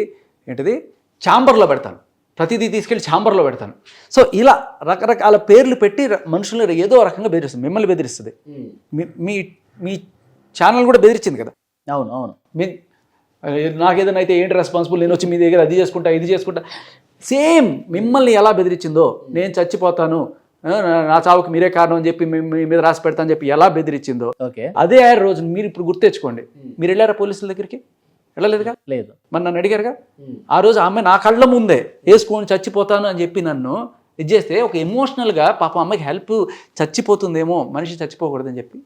ఏంటిది? ఛాంబర్లో పెడతాను. ప్రతిదీ తీసుకెళ్ళి ఛాంబర్లో పెడతాను. సో ఇలా రకరకాల పేర్లు పెట్టి మనుషుల్ని ఏదో రకంగా బెదిరిస్తుంది మిమ్మల్ని బెదిరిస్తుంది. మీ- మీ ఛానల్ కూడా బెదిరించింది కదా? అవును అవును. మీ నాకేదైనా అయితే ఏంటి రెస్పాన్సిబుల్ నేను వచ్చి మీ దగ్గర అది చేసుకుంటా ఇది చేసుకుంటా. సేమ్ మిమ్మల్ని ఎలా బెదిరించిందో నేను చచ్చిపోతాను నా- చావుకి మీరే కారణం అని చెప్పి మీ- మీ మీద రాసి పెడతా అని చెప్పి ఎలా బెదిరించిందో ఓకే. అదే ఆ రోజు మీరు ఇప్పుడు గుర్తెచ్చుకోండి. మీరు వెళ్ళారా పోలీసుల దగ్గరికి? వెళ్ళలేదుగా? లేదు. మరి నన్ను అడిగారుగా? ఆ రోజు ఆమె నా కళ్ళ ముందే వేసుకొని చచ్చిపోతాను అని చెప్పి నన్ను ఇది చేస్తే ఒక ఎమోషనల్గా పాపం అమ్మాయికి హెల్ప్ చచ్చిపోతుందేమో మనిషి చచ్చిపోకూడదని చెప్పి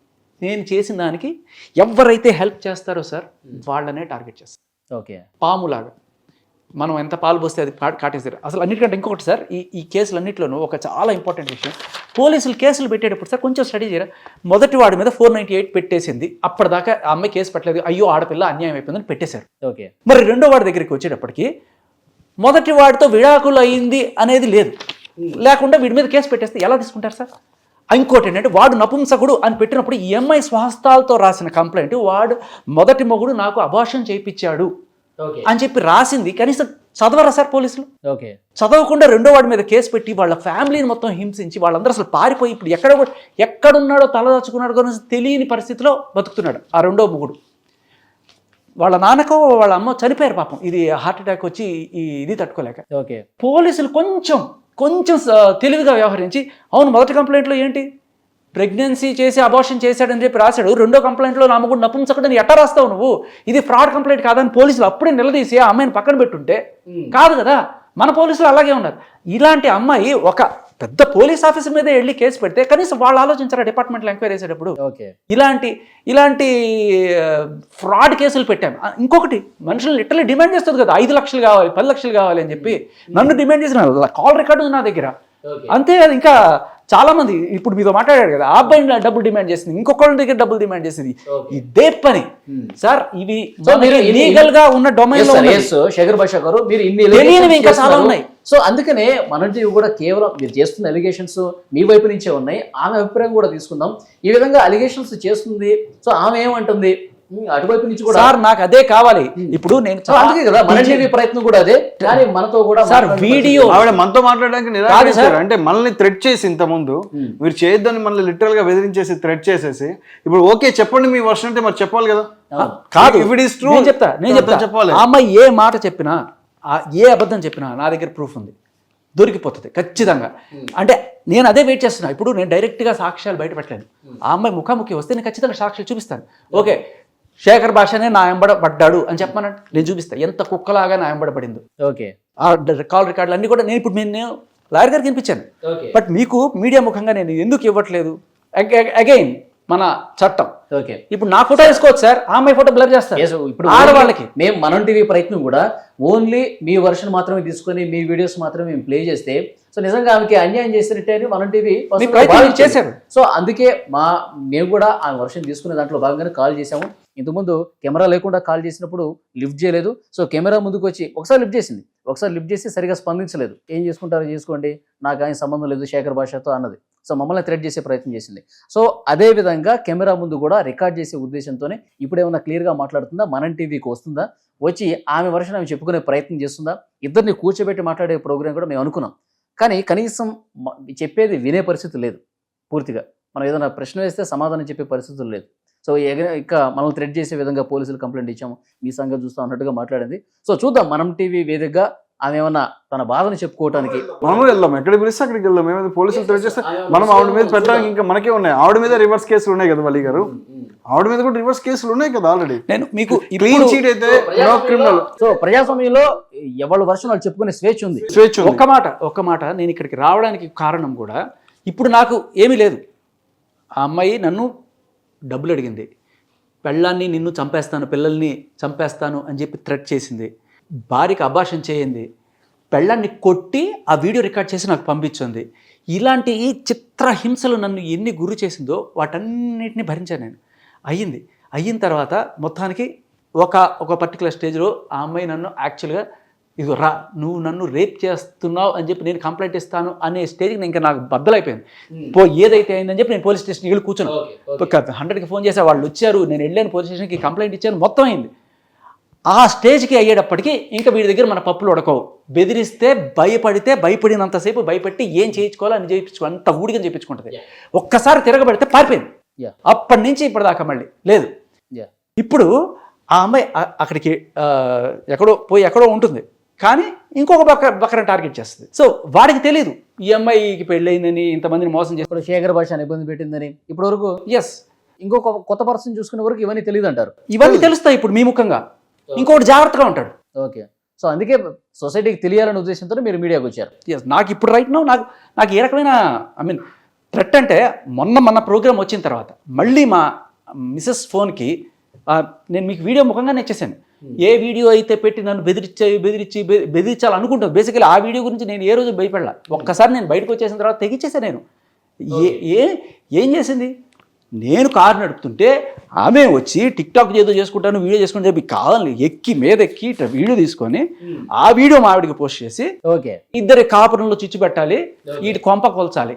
నేను చేసిన దానికి ఎవరైతే హెల్ప్ చేస్తారో సార్ వాళ్ళనే టార్గెట్ చేస్తారు ఓకే. పాములాగా. మనం ఎంత పాలు పోస్తే అది కా- కాటేస్తారు. అసలు అన్నిటికంటే ఇంకొకటి సార్ ఈ ఈ కేసులన్నింటిలోనూ ఒక చాలా ఇంపార్టెంట్ విషయం. పోలీసులు కేసులు పెట్టేటప్పుడు సార్ కొంచెం స్టడీ చేయరా? మొదటి వాడి మీద ఫోర్ నైంటీ ఎయిట్ పెట్టేసింది. అప్పటిదాకా ఆ అమ్మాయి కేసు పెట్టలేదు. అయ్యో ఆడపిల్ల అన్యాయం అయిపోయిందని పెట్టేశారు. ఓకే. మరి రెండో వాడి దగ్గరికి వచ్చేటప్పటికి మొదటి వాడితో విడాకులు అయింది అనేది లేదు. లేకుండా వీడి మీద కేసు పెట్టేస్తే ఎలా తీసుకుంటారు సార్? ఇంకోటి ఏంటంటే వాడు నపుంసకుడు అని పెట్టినప్పుడు ఈ అమ్మాయి స్వహస్తాలతో రాసిన కంప్లైంట్ వాడు మొదటి మొగుడు నాకు అభాషం చేయించాడు. అని చెప్పి రాసింది. కనీసం చదవరా సార్ పోలీసులు? ఓకే. చదవకుండా రెండో వాడి మీద కేసు పెట్టి వాళ్ళ ఫ్యామిలీని మొత్తం హింసించి వాళ్ళందరూ అసలు పారిపోయి ఇప్పుడు ఎక్కడ కూడా- ఎక్కడున్నాడో తలదాచుకున్నాడో కూడా తెలియని పరిస్థితిలో బతుకుతున్నాడు ఆ రెండో మొగుడు వాళ్ళ నాన్నకో వాళ్ళ అమ్మ చనిపోయారు పాపం. ఇది హార్ట్ అటాక్ వచ్చి ఈ ఇది తట్టుకోలేక. ఓకే. పోలీసులు కొంచెం కొంచెం తెలివిగా వ్యవహరించి అవును మొదటి కంప్లైంట్లో ఏంటి? ప్రెగ్నెన్సీ చేసి అబార్షన్ చేశాడని చెప్పి రాశాడు. రెండో కంప్లైంట్లో నా ముగ్గురు నపుంసకుడని ఎట్ట రాస్తావు నువ్వు? ఇది ఫ్రాడ్ కంప్లైంట్ కాదని పోలీసులు అప్పుడే నిలదీసి ఆ అమ్మాయిని పక్కన పెట్టుంటే కాదు కదా? మన పోలీసులు అలాగే ఉన్నారు. ఇలాంటి అమ్మాయి ఒక పెద్ద పోలీస్ ఆఫీసర్ మీద వెళ్ళి కేసు పెడితే కనీసం వాళ్ళు ఆలోచించారా డిపార్ట్మెంట్లో ఎంక్వైరీ చేసేటప్పుడు? ఓకే. ఇలాంటి ఇలాంటి ఫ్రాడ్ కేసులు పెట్టాము ఆ, ఇంకొకటి మనుషులు లిటరలీ డిమాండ్ చేస్తుంది కదా. ఐదు లక్షలు కావాలి పది లక్షలు కావాలి అని చెప్పి. నన్ను డిమాండ్ చేసిన కాల్ రికార్డు నా దగ్గర. అంతే అది ఇంకా చాలా మంది ఇప్పుడు మీతో మాట్లాడారు కదా ఆ అబ్బాయి డబ్బులు డిమాండ్ చేసింది ఇంకొకళ్ళ దగ్గర డబ్బులు డిమాండ్ చేసింది. ఇదే పని. సార్ ఇవి సో మీరు ఇన్ని- లీగల్గా ఉన్న డొమైన్లో శేఖర్ భాష గారు మీరు ఇన్ని తెలియనివి ఇంకా చాలా. ఉన్నాయి. సో అందుకనే మన టీవీ కూడా కేవలం మీరు చేస్తున్న అలిగేషన్స్ మీ వైపు నుంచే ఉన్నాయి. ఆమె అభిప్రాయం కూడా తీసుకుందాం. ఈ విధంగా అలిగేషన్స్ చేస్తుంది. సో ఆమె ఏమంటుంది? అటువైపు నుంచి కూడా సార్ నాకు అదే కావాలి. ఇప్పుడు నేను అందుకే ప్రయత్నం కూడా అదే. కానీ మనతో కూడా సార్, వీడియో ఆవిడ మనతో మాట్లాడడానికి నిరాకరించారు. అంటే మనల్ని థ్రెట్ చేసి ఇంత ముందు మీరు చేయొద్దని మనల్ని లిటరల్గా బెదిరించేసి థ్రెట్ చేసేసి ఇప్పుడు ఓకే చెప్పండి మీ వర్షన్ అంటే మరి చెప్పాలి కదా? కాదు. ఇఫ్ ఇట్ ఈస్ ట్రూ నేను చెప్తా నేను చెప్తా. చెప్పాలి. ఆ అమ్మాయి ఏ మాట చెప్పినా ఆ ఏ అబద్ధం చెప్పినా నా దగ్గర ప్రూఫ్ ఉంది. దొరికిపోతుంది ఖచ్చితంగా. అంటే నేను అదే వెయిట్ చేస్తున్నా. ఇప్పుడు నేను డైరెక్ట్గా సాక్ష్యాలు బయట పెట్టలేను ఆ అమ్మాయి ముఖాముఖి వస్తే నేను ఖచ్చితంగా సాక్ష్యాలు చూపిస్తాను. ఓకే శేఖర్ భాషనే నా ఎంబడ పడ్డాడు అని చెప్పమనంటే నేను చూపిస్తాను ఎంత కుక్కలాగా నా ఎంబడ పడిందో ఓకే. ఆ కాల్ రికార్డులు అన్నీ కూడా నేను ఇప్పుడు నేను లాయర్ గారికి వినిపించాను. బట్ మీకు మీడియా ముఖంగా నేను ఎందుకు ఇవ్వట్లేదు? అగైన్ మన చట్టం. ఓకే. ఇప్పుడు నా ఫోటో వేసుకోవచ్చు సార్. ఆ అమ్మాయి ఫోటో బ్లర్ చేస్తారు. ఇప్పుడు ఆడవాళ్ళకి. మేము మనం టీవీ ప్రయత్నం కూడా ఓన్లీ మీ వర్షన్ మాత్రమే తీసుకొని మీ వీడియోస్ మాత్రమే మేము ప్లే చేస్తే సో నిజంగా ఆమెకి అన్యాయం చేసినట్టే అని మనం టీవీ చేశారు. సో అందుకే మా మేము కూడా ఆ వర్షన్ తీసుకునే దాంట్లో భాగంగానే కాల్ చేసాము ఇంతకుముందు కెమెరా లేకుండా కాల్ చేసినప్పుడు లిఫ్ట్ చేయలేదు. సో కెమెరా ముందుకు వచ్చి ఒకసారి లిఫ్ట్ చేసింది. ఒకసారి లిఫ్ట్ చేసి సరిగా స్పందించలేదు. ఏం చేసుకుంటారో చేసుకోండి. నాకు ఆయన సంబంధం లేదు శేఖర్ భాషతో అన్నది. సో మమ్మల్ని థ్రెడ్ చేసే ప్రయత్నం చేసింది. సో అదే విధంగా కెమెరా ముందు కూడా రికార్డ్ చేసే ఉద్దేశంతోనే ఇప్పుడేమన్నా క్లియర్గా మాట్లాడుతుందా? మనం టీవీకి వస్తుందా? వచ్చి ఆమె వర్షం ఆమె చెప్పుకునే ప్రయత్నం చేస్తుందా? ఇద్దరిని కూర్చోబెట్టి మాట్లాడే ప్రోగ్రామ్ కూడా మేము అనుకున్నాం. కానీ కనీసం చెప్పేది వినే పరిస్థితి లేదు. పూర్తిగా. మనం ఏదైనా ప్రశ్న వేస్తే సమాధానం చెప్పే పరిస్థితులు లేదు. సో ఇక మనం థ్రెడ్ చేసే విధంగా పోలీసులు కంప్లైంట్ ఇచ్చాము. మీ సంగతి చూస్తాం అన్నట్టుగా మాట్లాడింది. సో చూద్దాం మనం టీవీ వేదికగా ఆమె ఏమన్నా తన బాధను చెప్పుకోవడానికి మనము వెళ్దాం. ఎక్కడికి పిలిస్తే అక్కడికి వెళ్దాం. ఏమైనా పోలీసులు థ్రెట్ చేస్తే మనం ఆవిడ మీద పెట్టడానికి ఇంకా మనకే ఉన్నాయి. ఆవిడ మీద రివర్స్ కేసులు ఉన్నాయి కదా వల్లి గారు? ఆవిడ మీద కూడా రివర్స్ కేసులు ఉన్నాయి కదా ఆల్రెడీ నేను మీకు క్లీన్ ఇప్పుడు చీట్ అయితే నో క్రిమినల్ సో ప్రజాస్వామ్యంలో ఎవరి వర్షం వాళ్ళు చెప్పుకునే స్వేచ్ఛ ఉంది. స్వేచ్ఛ ఉంది. ఒక్క మాట ఒక్క మాట నేను ఇక్కడికి రావడానికి కారణం కూడా ఇప్పుడు నాకు ఏమీ లేదు. ఆ అమ్మాయి నన్ను డబ్బులు అడిగింది పెళ్ళాన్ని నిన్ను చంపేస్తాను పిల్లల్ని చంపేస్తాను అని చెప్పి థ్రెట్ చేసింది. భార్యకి అభాషణ చేయింది. పెళ్ళాన్ని కొట్టి ఆ వీడియో రికార్డ్ చేసి నాకు పంపించింది. ఇలాంటి ఈ చిత్ర హింసలు నన్ను ఎన్ని గురి చేసిందో వాటన్నిటిని భరించాను నేను. అయ్యింది. అయిన తర్వాత మొత్తానికి ఒక ఒక పర్టికులర్ స్టేజ్లో ఆ అమ్మాయి నన్ను యాక్చువల్గా ఇదిగో రా నువ్వు నన్ను రేప్ చేస్తున్నావు అని చెప్పి నేను కంప్లైంట్ ఇస్తాను అనే స్టేజ్కి ఇంకా నాకు బద్దలైపోయింది. పో ఏదైతే అయిందని చెప్పి నేను పోలీస్ స్టేషన్కి వెళ్ళి కూర్చున్నాను హండ్రెడ్కి ఫోన్ చేసే వాళ్ళు వచ్చారు నేను వెళ్ళాను పోలీస్ స్టేషన్కి కంప్లైంట్ ఇచ్చాను మొత్తం అయింది. ఆ స్టేజ్కి అయ్యేటప్పటికి ఇంకా వీడి దగ్గర మన పప్పులు ఉడకవు. బెదిరిస్తే భయపడితే భయపడినంతసేపు భయపెట్టి ఏం చేయించుకోవాలో అని చేయించుకో అంత ఊడిగా చేయించుకుంటుంది. ఒక్కసారి తిరగబడితే పారిపోయింది. అప్పటి నుంచి ఇప్పటిదాకా మళ్ళీ లేదు. ఇప్పుడు ఆ అమ్మాయి అక్కడికి ఎక్కడో పోయి ఎక్కడో ఉంటుంది. కానీ ఇంకొక బక్క బక్కన టార్గెట్ చేస్తుంది. సో వాడికి తెలియదు ఈ అమ్మాయికి పెళ్ళయిందని ఇంతమందిని మోసం ఇప్పుడు శేఖర్ భాష ఇబ్బంది పెట్టిందని ఇప్పటి వరకు ఎస్ ఇంకొక కొత్త పర్సన్ చూసుకునే వరకు ఇవన్నీ తెలియదు అంటారు ఇవన్నీ తెలుస్తాయి ఇప్పుడు మీ ముఖంగా. ఇంకొకటి జాగ్రత్తగా ఉంటాడు. ఓకే సో అందుకే సొసైటీకి తెలియాలనే ఉద్దేశంతో మీరు మీడియాకి వచ్చారు. ఎస్ నాకు ఇప్పుడు రైట్ నో నాకు నాకు ఏ రకమైన ఐ మీన్ థ్రెట్ అంటే మొన్న మన ప్రోగ్రామ్ వచ్చిన తర్వాత మళ్ళీ మా మిసెస్ ఫోన్కి నేను మీకు వీడియో ముఖంగా ఇచ్చేసాను. ఏ వీడియో అయితే పెట్టి నన్ను బెదిరించి బెదిరించి బెదిరించాలి అనుకుంటాను బేసికలీ ఆ వీడియో గురించి నేను ఏ రోజు భయపడలా. ఒక్కసారి నేను బయటకు వచ్చేసిన తర్వాత తెగించేసాను నేను. ఏ ఏ ఏం చేసింది? నేను కారు నడుపుతుంటే ఆమె వచ్చి టిక్ టాక్ ఏదో చేసుకుంటాను వీడియో చేసుకుంటే చెప్పి కావాలని ఎక్కి మీద ఎక్కి ఇట్లా వీడియో తీసుకొని ఆ వీడియో మా ఆవిడకి పోస్ట్ చేసి ఓకే. ఇద్దరి కాపురంలో చిచ్చు పెట్టాలి వీటి కొంప కొల్చాలి.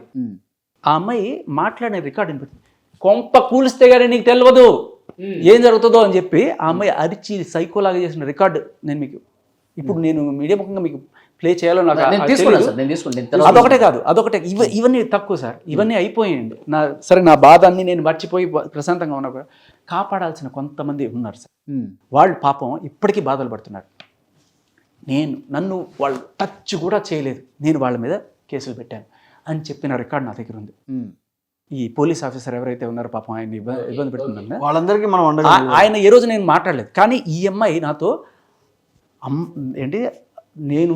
ఆ అమ్మాయి మాట్లాడిన రికార్డు కొంప కూలిస్తే గానీ నీకు తెలియదు. ఏం జరుగుతుందో అని చెప్పి ఆ అమ్మాయి అరిచి సైకోలాగా చేసిన రికార్డు నేను మీకు ఇప్పుడు నేను మీడియా ముఖంగా మీకు ప్లే చేయాలో నాకు అదొకటే కాదు అదొకటే. ఇవ ఇవన్నీ తక్కువ సార్. ఇవన్నీ అయిపోయాయండి. నా సరే నా బాధ అన్ని నేను మర్చిపోయి ప్రశాంతంగా ఉన్నా కూడా కాపాడాల్సిన కొంతమంది ఉన్నారు సార్. వాళ్ళు పాపం ఇప్పటికీ బాధలు పడుతున్నారు. నేను నన్ను వాళ్ళు టచ్ కూడా చేయలేదు. నేను వాళ్ళ మీద కేసులు పెట్టాను అని చెప్పిన రికార్డ్ నా దగ్గర ఉంది. ఈ పోలీస్ ఆఫీసర్ ఎవరైతే ఉన్నారో పాపం ఆయన ఇబ్బంది ఇబ్బంది పెడుతుందండి వాళ్ళందరికీ మనం ఆయన ఏ రోజు నేను మాట్లాడలేదు. కానీ ఈ అమ్మాయి నాతో అమ్ ఏంటి? నేను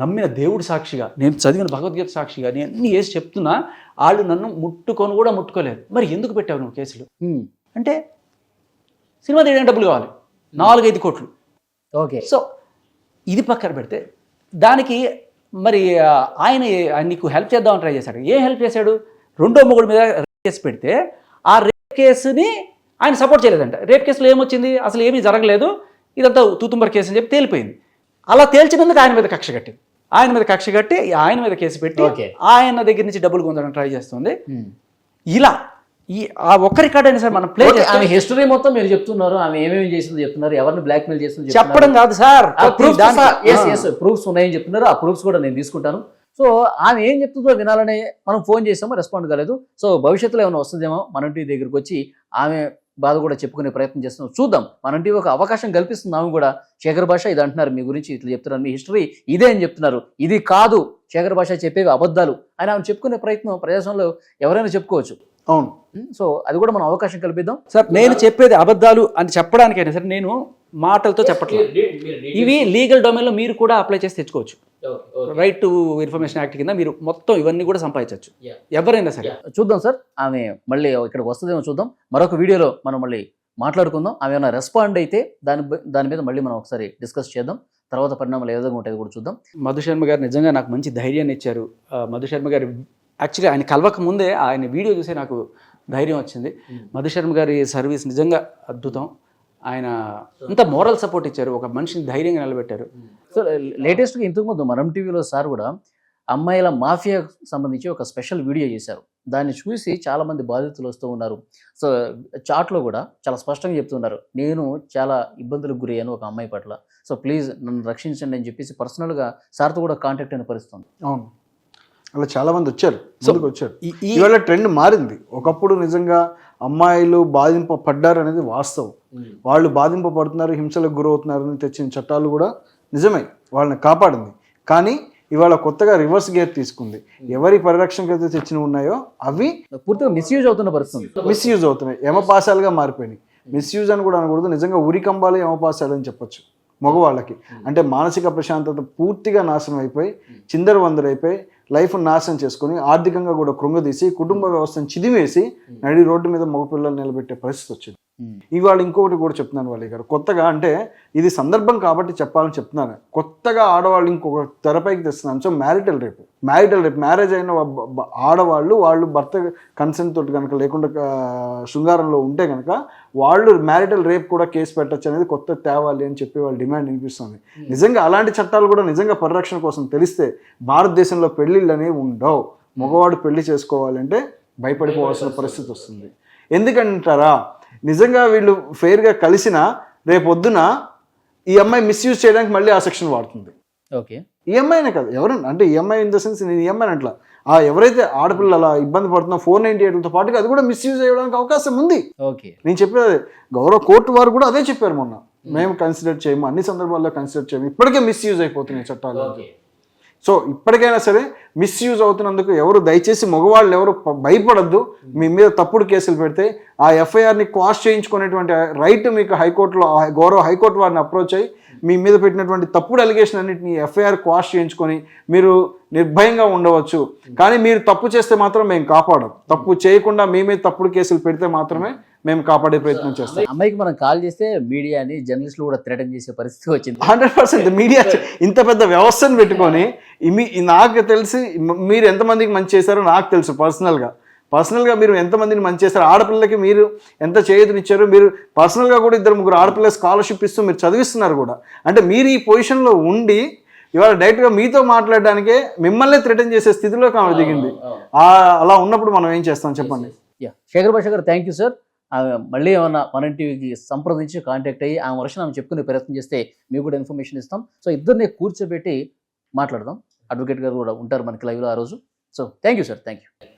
నమ్మిన దేవుడి సాక్షిగా నేను చదివిన భగవద్గీత సాక్షిగా నేను అన్ని వేసి చెప్తున్నా వాళ్ళు నన్ను ముట్టుకొని కూడా ముట్టుకోలేదు. మరి ఎందుకు పెట్టావు నువ్వు కేసులు? అంటే సినిమా తీయడానికి డబ్బులు కావాలి. నాలుగైదు కోట్లు. ఓకే. సో ఇది పక్కన పెడితే దానికి మరి ఆయన నీకు హెల్ప్ చేద్దామని ట్రై చేశాడు. ఏం హెల్ప్ చేశాడు? రెండో మొగుడు మీద రేప్ కేసు పెడితే ఆ రేప్ కేసుని ఆయన సపోర్ట్ చేయలేదంట. రేప్ కేసులో ఏమొచ్చింది? అసలు ఏమీ జరగలేదు. ఇదంతా తూతుంబర్ కేసు అని చెప్పి తేలిపోయింది. అలా తేల్చినందుకు ఆయన మీద కక్ష కట్టింది. ఆయన మీద కక్ష కట్టి ఆయన మీద కేసు పెట్టి. ఆయన దగ్గర నుంచి డబ్బులు పొందడానికి ట్రై చేస్తుంది. ఇలా ఈ ఆ ఒక్క రికార్డ్ అయినా సరే మనం ప్లే ఆమె హిస్టరీ మొత్తం మీరు చెప్తున్నారు. ఆమె ఏమేమి చేసిందో చెప్తున్నారు? ఎవరిని బ్లాక్ మెయిల్ చేసిందో చెప్పడం కాదు సార్. ప్రూఫ్స్ ఉన్నాయని చెప్తున్నారు. ఆ ప్రూఫ్స్ కూడా నేను తీసుకుంటాను. సో ఆమె ఏం చెప్తుందో వినాలని మనం ఫోన్ చేసాము రెస్పాండ్ కాలేదు. సో భవిష్యత్తులో ఏమైనా వస్తుందేమో మన టీవీ దగ్గరికి వచ్చి ఆమె బాధ కూడా చెప్పుకునే ప్రయత్నం చేస్తున్నాం. చూద్దాం మన టీవీ ఒక అవకాశం కల్పిస్తుంది ఆమె కూడా. శేఖర్ భాష ఇది అంటున్నారు మీ గురించి ఇట్లా చెప్తున్నారు మీ హిస్టరీ ఇదే అని చెప్తున్నారు. ఇది కాదు శేఖర్ భాష చెప్పేవి అబద్ధాలు అని ఆమె చెప్పుకునే ప్రయత్నం ప్రదేశంలో ఎవరైనా చెప్పుకోవచ్చు. అవును? సో అది కూడా మనం అవకాశం కల్పిద్దాం. సార్ నేను చెప్పేది అబద్ధాలు అని చెప్పడానికైనా సరే నేను మాటలతో చెప్పట్లేదు ఇవి లీగల్ డొమైన్లో మీరు కూడా అప్లై చేసి తెచ్చుకోవచ్చు. రైట్ టు ఇన్ఫర్మేషన్ యాక్ట్ కింద మీరు మొత్తం ఇవన్నీ కూడా సంపాదించవచ్చు. ఎవరైనా సరే. చూద్దాం సార్. ఆమె మళ్ళీ ఇక్కడికి వస్తుందేమో చూద్దాం. మరొక వీడియోలో మనం మళ్ళీ మాట్లాడుకుందాం. ఆమె ఏమైనా రెస్పాండ్ అయితే దాని దాని మీద మళ్ళీ మనం ఒకసారి డిస్కస్ చేద్దాం. తర్వాత పరిణామాలు ఏ విధంగా ఉంటాయో కూడా చూద్దాం. మధు శర్మ గారు నిజంగా నాకు మంచి ధైర్యాన్ని ఇచ్చారు. మధు శర్మ గారు యాక్చువల్లీ ఆయన కలవక ముందే ఆయన వీడియో చూసి నాకు ధైర్యం వచ్చింది. మధు శర్మ గారి సర్వీస్ నిజంగా అద్భుతం. ఆయన ఇంత మోరల్ సపోర్ట్ ఇచ్చారు. ఒక మనిషిని ధైర్యంగా నిలబెట్టారు. సో లేటెస్ట్గా ఇంతకుముందు మనం టీవీలో సార్ కూడా అమ్మాయిల మాఫియా సంబంధించి ఒక స్పెషల్ వీడియో చేశారు. దాన్ని చూసి చాలా మంది బాధితులు వస్తూ ఉన్నారు. సో చాట్లో కూడా చాలా స్పష్టంగా చెప్తున్నారు. నేను చాలా ఇబ్బందులకు గురయ్యాను ఒక అమ్మాయి పట్ల. సో ప్లీజ్ నన్ను రక్షించండి అని చెప్పేసి పర్సనల్గా సార్తో కూడా కాంటాక్ట్ అయిన పరిస్థితి ఉంది. అవును. అలా చాలా మంది వచ్చారు ముందుకు వచ్చారు. ఇవాళ ట్రెండ్ మారింది. ఒకప్పుడు నిజంగా అమ్మాయిలు బాధింపబడ్డారు అనేది వాస్తవం. వాళ్ళు బాధింపబడుతున్నారు హింసలకు గురవుతున్నారని తెచ్చిన చట్టాలు కూడా నిజమే వాళ్ళని కాపాడింది. కానీ ఇవాళ కొత్తగా రివర్స్ గేర్ తీసుకుంది. ఎవరి పరిరక్షణకు అయితే తెచ్చినవి ఉన్నాయో అవి పూర్తిగా మిస్యూజ్ అవుతున్న పరిస్థితి. మిస్యూజ్ అవుతున్నాయి. యమపాశాలుగా మారిపోయినాయి. మిస్యూజ్ అని కూడా అనకూడదు. నిజంగా ఉరికంబాలు యమపాశాలు అని చెప్పొచ్చు మగవాళ్ళకి. అంటే మానసిక ప్రశాంతత పూర్తిగా నాశనం అయిపోయి చిందర వందరైపోయి లైఫ్ నాశనం చేసుకొని ఆర్థికంగా కూడా కృంగదీసి కుటుంబ వ్యవస్థను చిదిమేసి నడి రోడ్డు మీద మగపిల్లలు నిలబెట్టే పరిస్థితి వచ్చింది. ఇవాళ ఇంకొకటి కూడా చెప్తున్నాను వాళ్ళ గారు. కొత్తగా అంటే ఇది సందర్భం కాబట్టి చెప్పాలని చెప్తున్నాను. కొత్తగా ఆడవాళ్ళు ఇంకొక తెరపైకి తెస్తున్నాను so marital rape. Marital rape marriage అయిన ఆడవాళ్ళు వాళ్ళు భర్త కన్సెంట్ తోటి కనుక లేకుండా శృంగారంలో ఉంటే కనుక వాళ్ళు మ్యారిటల్ రేప్ కూడా కేసు పెట్టచ్చు అనేది కొత్త తేవాలి అని చెప్పి వాళ్ళ డిమాండ్ వినిపిస్తుంది. నిజంగా అలాంటి చట్టాలు కూడా నిజంగా పరిరక్షణ కోసం తెలిస్తే భారతదేశంలో పెళ్ళిళ్ళు అనేవి ఉండవు. మగవాడు పెళ్ళి చేసుకోవాలంటే భయపడిపోవాల్సిన పరిస్థితి వస్తుంది. ఎందుకంటారా? నిజంగా వీళ్ళు ఫెయిర్గా కలిసిన రేపొద్దున ఈ అమ్మాయి మిస్యూజ్ చేయడానికి మళ్ళీ ఆ సెక్షన్ వాడుతుంది. ఓకే. ఈ అమ్మాయినే కదా ఎవరు అంటే ఈ అమ్మాయి ఇన్ ద సెన్స్ నేను ఈ అమ్మాయిని అట్లా. ఆ ఎవరైతే ఆడపిల్లలు అలా ఇబ్బంది పడుతున్నా ఫోర్ నైన్టీ ఎయిట్లతో పాటుగా అది కూడా మిస్యూజ్ చేయడానికి అవకాశం ఉంది. ఓకే. నేను చెప్పేది. గౌరవ కోర్టు వారు కూడా అదే చెప్పారు మొన్న. మేము కన్సిడర్ చేయము అన్ని సందర్భాల్లో కన్సిడర్ చేయము. ఇప్పటికే మిస్యూజ్ అయిపోతున్నాయి చట్టాలు. సో ఇప్పటికైనా సరే మిస్యూజ్ అవుతున్నందుకు ఎవరు దయచేసి మగవాళ్ళు ఎవరు భయపడద్దు. మీ మీద తప్పుడు కేసులు పెడితే ఆ ఎఫ్ఐఆర్ని క్వాష్ చేయించుకునేటువంటి రైట్ మీకు హైకోర్టులో గౌరవ హైకోర్టు వారిని అప్రోచ్ అయ్యి మీ మీద పెట్టినటువంటి తప్పుడు అలిగేషన్ అన్నింటినీ ఎఫ్ఐఆర్ క్వాష్ చేయించుకొని మీరు నిర్భయంగా ఉండవచ్చు. కానీ మీరు తప్పు చేస్తే మాత్రం మేము కాపాడం తప్పు చేయకుండా మీ మీద తప్పుడు కేసులు పెడితే మాత్రమే మేము కాపాడే ప్రయత్నం చేస్తాం. అమ్మాయికి మనం కాల్ చేస్తే మీడియాని జర్నలిస్టులు కూడా థ్రెటన్ చేసే పరిస్థితి వచ్చింది. హండ్రెడ్ పర్సెంట్ మీడియా ఇంత పెద్ద వ్యవస్థను పెట్టుకొని నాకు తెలిసి మీరు ఎంతమందికి మంచి చేశారో నాకు తెలుసు పర్సనల్గా. పర్సనల్గా మీరు ఎంతమందిని మంచి చేశారు ఆడపిల్లకి మీరు ఎంత చేయూతనిచ్చారో మీరు పర్సనల్గా కూడా ఇద్దరు ముగ్గురు ఆడపిల్ల స్కాలర్షిప్ ఇస్తూ మీరు చదివిస్తున్నారు కూడా. అంటే మీరు ఈ పొజిషన్లో ఉండి ఇవాళ డైరెక్ట్గా మీతో మాట్లాడడానికే మిమ్మల్ని థ్రెటన్ చేసే స్థితిలోకి ఆమె దిగింది. అలా ఉన్నప్పుడు మనం ఏం చేస్తాం చెప్పండి? యా శేఖర్ భాష గారు థ్యాంక్ యూ సార్ ఆమె మళ్ళీ ఏమన్నా మన టీవీకి సంప్రదించి కాంటాక్ట్ అయ్యి ఆమె వర్షం ఆమె చెప్పుకునే ప్రయత్నం చేస్తే మీకు కూడా ఇన్ఫర్మేషన్ ఇస్తాం. సో ఇద్దరిని కూర్చోబెట్టి మాట్లాడదాం. అడ్వకేట్ గారు కూడా ఉంటారు మనకి లైవ్లో ఆ రోజు. So thank you sir thank you